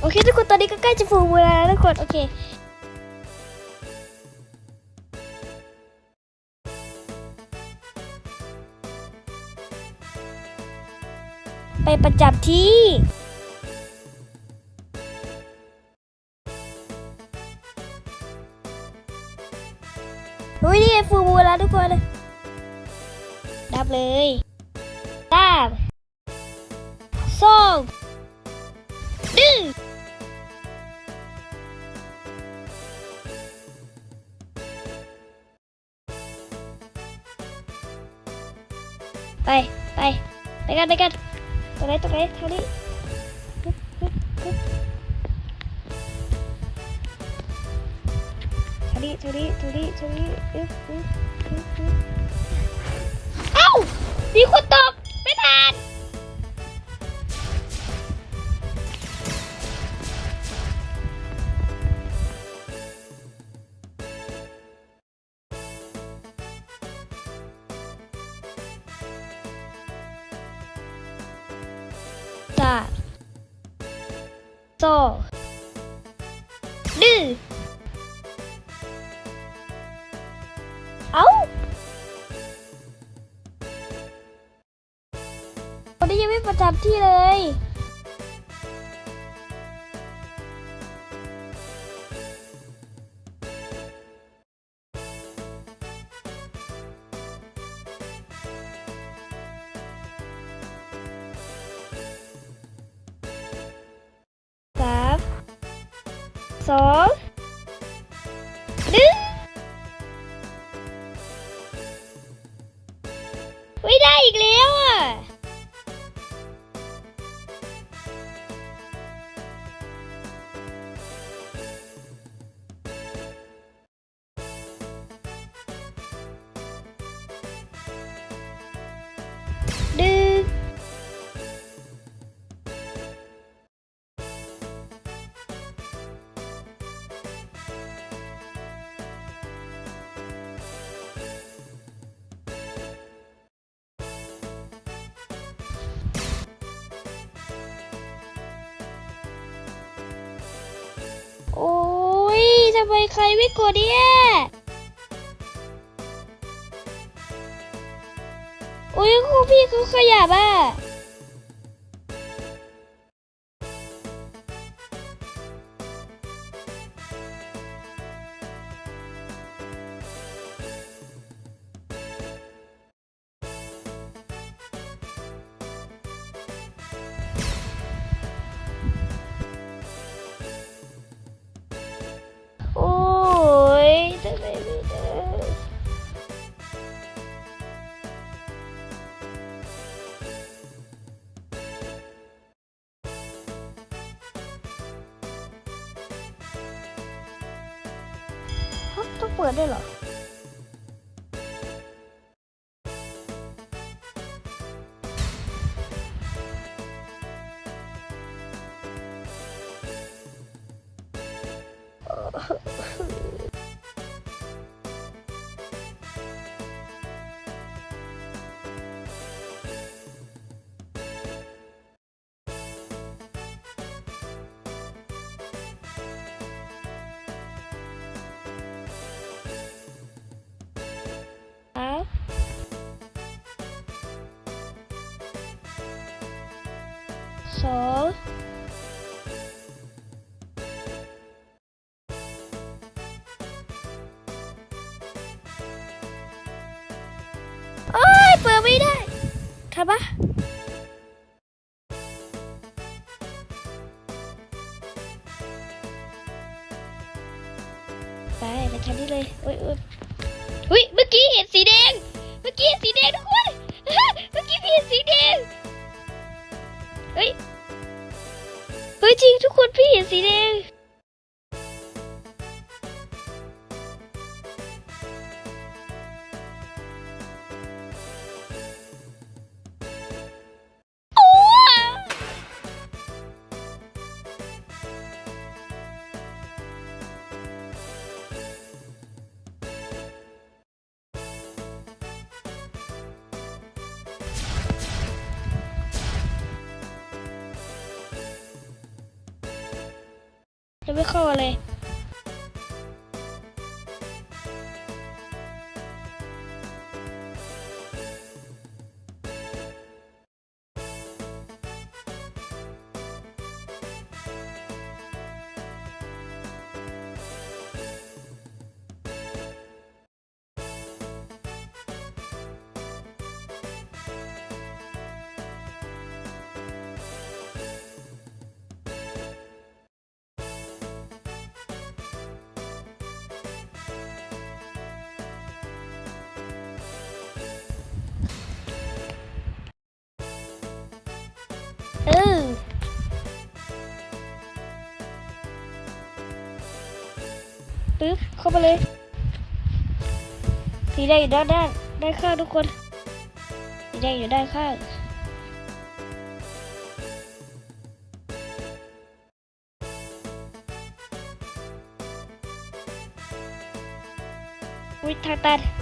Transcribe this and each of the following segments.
โอเคทุกคนตอนนี้ก็ใกล้จะฟูมูลแล้วทุกคนโอเคไปประจำที่อุ้ยนี่ฟูลมูลแล้วทุกคนดับเลยตามสอ ไปไปไปกันไปกันตรงไหนตรงไหนทางนี้ทางนี้ทางนี้ทางนี้ทางนี้เอ้ามีคน สามสองหนึ่งเอ้ ส ทำไมใครไม่กดเนี่ยโอ้ยครูพี่เขาขยับอะ ฮะต้ ส เฮ้ย เฮ้ยจริงทุกคนพี่เห็นสีแดง เข้าเลย เข้าไปเลย สีแดงอยู่ด้านด้านด้านข้างทุกคน สีแดงอยู่ด้านข้างวิทางตัน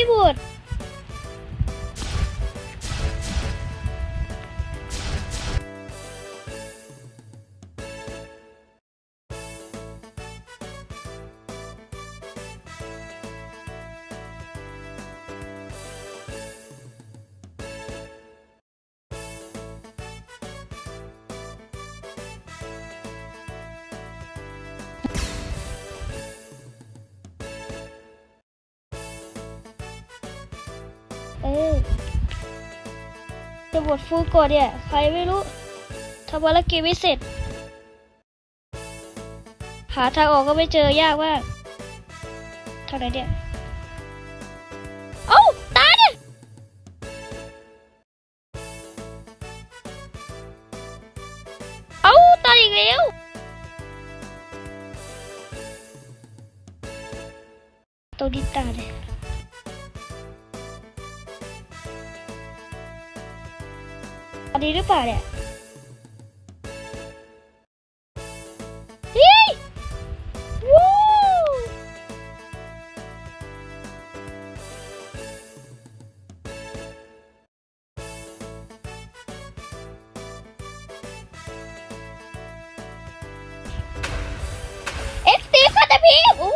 ไม่หมด เออจะบทฟูก่อนเนี่ย ใครไม่รู้ทำภารกิจไม่เสร็จ หาทางออกก็ไม่เจอยากมากเท่าไหร่เนี่ยเอ้าตายเนี่ยเอ้าตายอีกแล้วตรงนี้ตายเลย อันนี้หรือเปล่าเนี่ยเฮ้ยวู้เอ็กซ์ตีคาตาพีโอ้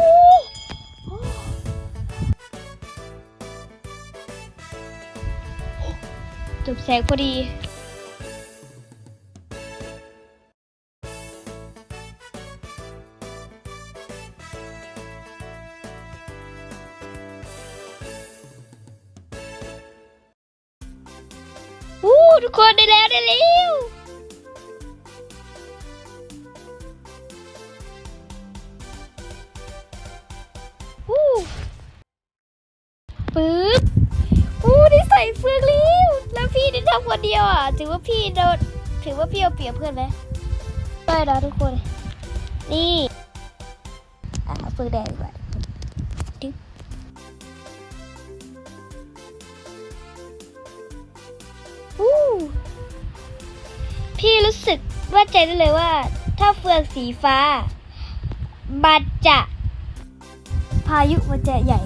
จบแสงพอดี คนได้แล้วได้แล้วอู้ปึ๊บอู้ได้ใส่เฟืองแล้วแล้วพี่ได้ทำคนเดียวอะ ถือว่าพี่โดนถือว่าพี่เอาเปรียบเพื่อนไหมได้แล้วทุกคน นี่อะเฟืองแดงดีกว่าดึงอู้พี่รู้สึกว่าใจได้เลยว่า ถ้าเฟืองสีฟ้ามันจะพายุมันจะใหญ่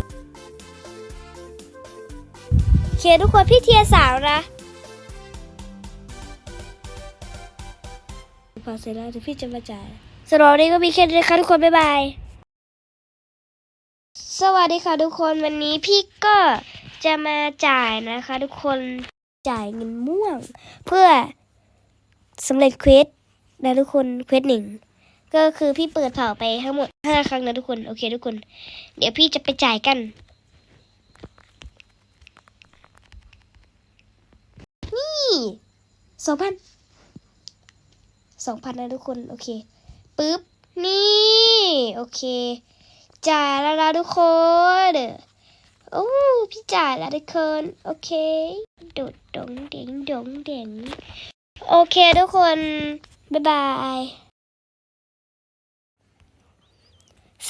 โอเคทุกคนพี่เทียร์สาวนะพอเสร็จแล้วเดี๋ยวพี่จะมาจ่ายสำหรับวันนี้ก็มีแค่นี้นะคะทุกคน บ๊ายบาย สวัสดีค่ะทุกคนวันนี้พี่ก็จะมาจ่ายนะคะ ทุกคนจ่ายเงินม่วง เพื่อ สำเร็จเควสนะทุกคนเควสหนึ่งก็คือพี่เปิดเผาไปทั้งหมดห้าครั้งนะทุกคนโอเคทุกคน เดี๋ยวพี่จะไปจ่ายกัน นี่สองพันสองพันนะทุกคน โอเคปึ๊บ นี่ โอเค จ่ายแล้วนะทุกคนโอ้พี่จ่ายแล้วทุกคน โอเคโดดดงเด่งดงเด่ง โอเคทุกคน บ๊ายบาย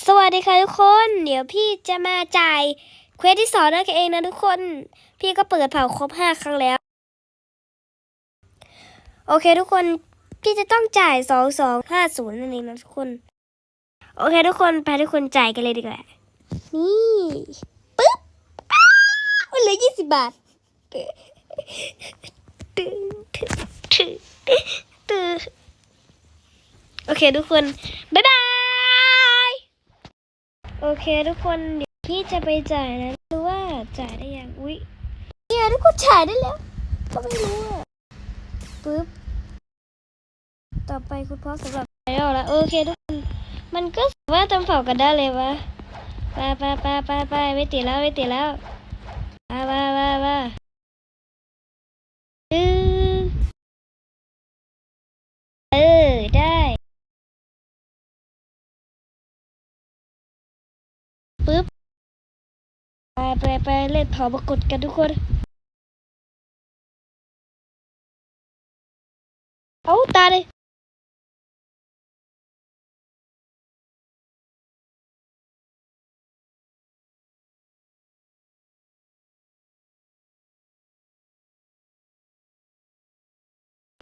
สวัสดีค่ะทุกคน เดี๋ยวพี่จะมาจ่ายเควสที่สองนั่นเองนะทุกคน พี่ก็เปิดเผาครบห้าครั้งแล้ว โอเคทุกคนพี่จะต้องจ่ายสองสองห้าศูนย์นั่นเองนะทุกคน โอเคทุกคนไปทุกคนจ่ายกันเลยดีกว่า นี่ปึ๊บอ้าวเหลือยี่สิบบาท ตึ๊ดตึ๊ดตึ๊ดตึ๊ดโอเคทุกคน บ๊ายบาย โอเคทุกคนเดี๋ยวพี่จะไปจ่ายนะรู้ว่าจ่ายได้ยังอุ๊ยเนี่ยทุกคนจ่ายได้แล้ว ก็ไม่รู้อะปึ๊บ ต่อไปคุณพ่อสำหรับไออลแล้วโอเคทุกคน มันก็สามารถทำเผากันได้เลยวะไปไปไปไปไปไม่ติดแล้วไม่ติดแล้วมามามามา ไปไปไปเล่นเผาปรากฏกันทุกคน เอาตาเลย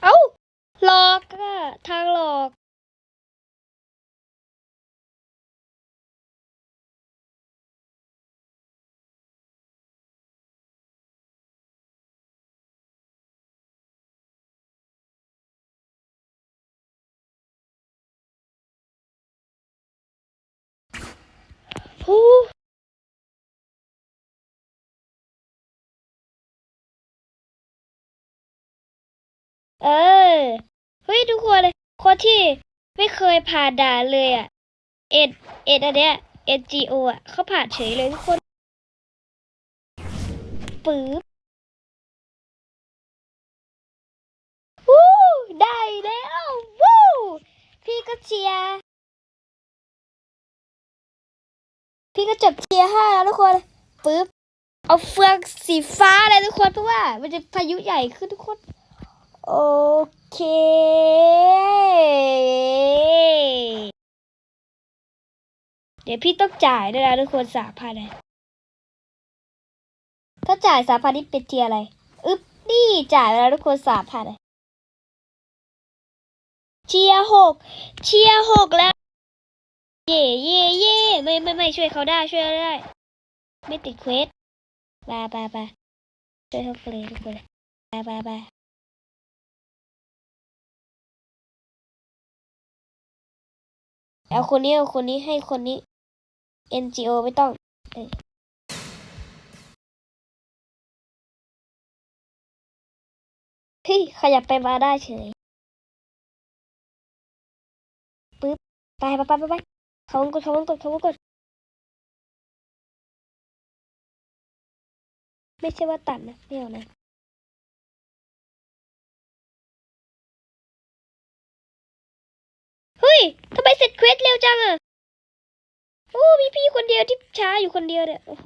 เอาหลอกอะทางหลอก เออ เฮ้ยทุกคนเลยคนที่ไม่เคยผ่านด่านเลยอะ เอ็ด เอ็ดอันเนี้ย NGO อะเขาผ่านเฉยเลยทุกคนปื๊บวู้ได้แล้ว วู้พี่ก็เชียร์ พี่ก็จบเทียห้าแล้วทุกคนปึ๊บเอาเฟืองสีฟ้าเลยทุกคนเพราะว่า มันจะพายุใหญ่ขึ้นทุกคน โอเค เดี๋ยวพี่ต้องจ่ายด้วยนะทุกคนสามพันเลยถ้าจ่ายสามพันนี่เป็นเทียอะไรอึ๊บนี่จ่ายแล้วทุกคนสามพันเลยเชียหกเชียหกแล้ว เย่เย่เย่ไม่ไม่ไม่ช่วยเขาได้ช่วยได้ ไม่ติดเควสไปไปไปช่วยเขาเลยทุกคนไปไปไปเอาคนนี้เอาคนนี้ให้คนนี้ NGO ไม่ต้องเออเฮ้ยขยับไปมาได้เฉยปึ๊บไปไปไปไป ไปเขาวงกดเขาวงกดเขาวงกดไม่ใช่ว่าตัดนะไม่เอานะเฮ้ยทำไมเสร็จเควสเร็วจังอะโอ้มีพี่คนเดียวที่ช้าอยู่คนเดียวเนี่ยโอ้โห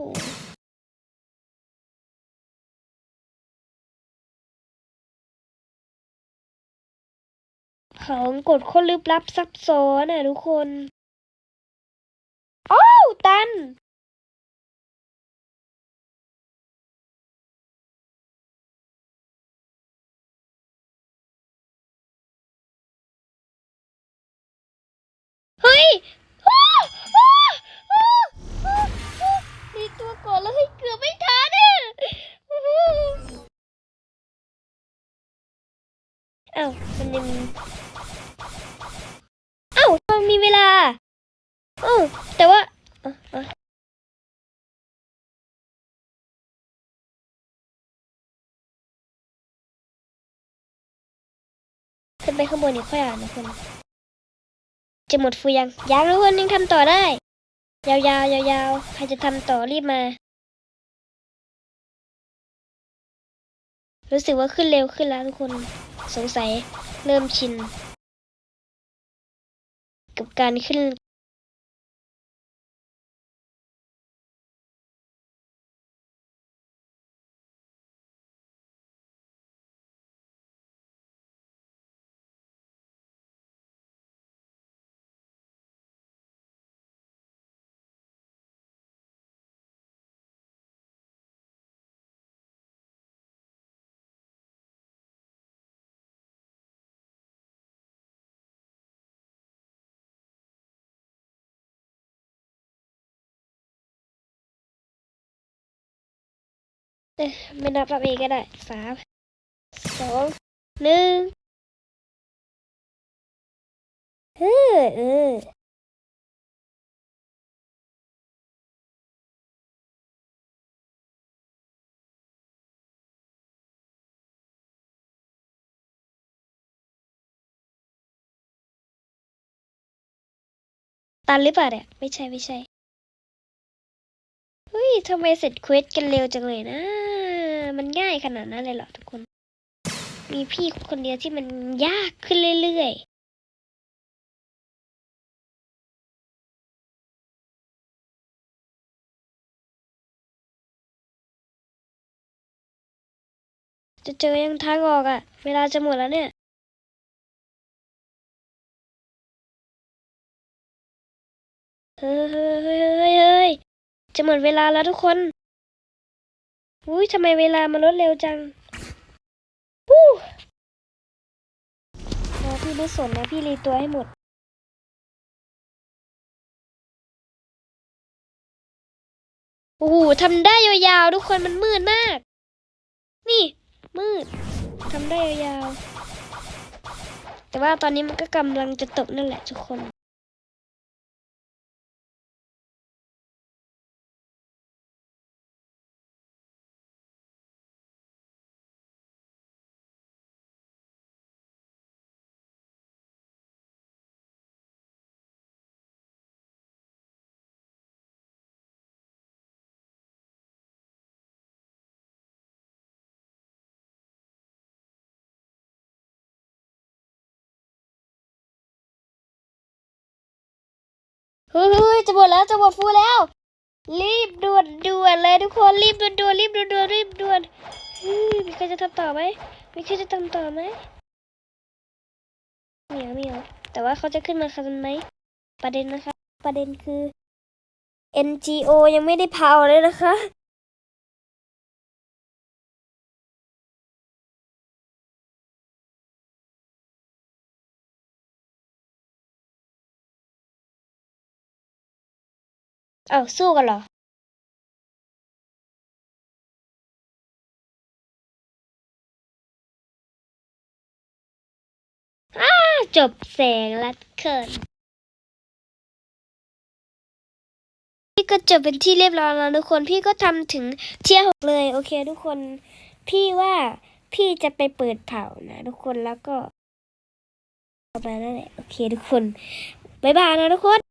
ของกดคนลึกลับซับซ้อนอะทุกคน ตันเฮ้ยมีตัวก่อนแล้วเฮ้เกือบไม่ทันอะโอ้ามันยังเอ้ามันมีเวลาเอ้าแต่ว่า ขึ้นไปข้างบนอีกค่อยอ่านนะคุณจะหมดฟูยังยังทุกคนยังทำต่อได้ ยาวๆยาวๆใครจะทำต่อรีบมา รู้สึกว่าขึ้นเร็วขึ้นแล้วทุกคนสงสัยเริ่มชิน กับการขึ้น เออไม่นับรับเองก็ได้สามสองหนึ่งเออเออตันหรือเปล่าเนี่ยไม่ใช่ไม่ใช่เฮ้ยทำไมเสร็จเควสกันเร็วจังเลยนะ มันง่ายขนาดนั้นเลยเหรอทุกคน มีพี่คนเดียวที่มันยากขึ้นเรื่อยๆ จะเจอยังทางออกอะเวลาจะหมดแล้วเนี่ยเฮ้ยเฮ้ยเฮ้ยเฮ้ยจะหมดเวลาแล้วทุกคน อุ้ยทำไมเวลามันลดเร็วจังวู้นะพี่ไม่สนนะพี่รีตัวให้หมด โอ้โหทำได้ยาวๆ ทุกคนมันมืดมาก นี่ มืดทำได้ยาวๆ แต่ว่าตอนนี้มันก็กำลังจะตกนั่นแหละทุกคน เฮ้ยจะหมดแล้วจะหมดฟูแล้ว รีบด่วนด่วนเลยทุกคนรีบด่วนด่วนรีบด่วนด่วนรีบด่วนเฮ้ยมีใครจะทำต่อไหมมีใครจะทำต่อไหมเหมียวเหมียวแต่ว่าเขาจะขึ้นมาคันไหมประเด็นนะคะ ประเด็นคือ NGO ยังไม่ได้เผาเลยนะคะ เอ้าสู้กันเหรอจบแสงละเขินพี่ก็จบเป็นที่เรียบร้อยแล้วทุกคนพี่ก็ทำถึงเที่ยหกเลย โอเคทุกคน พี่ว่าพี่จะไปเปิดเผานะทุกคนแล้วก็ประมาณนั้นแหละโอเคทุกคน บ๊ายบายนะทุกคน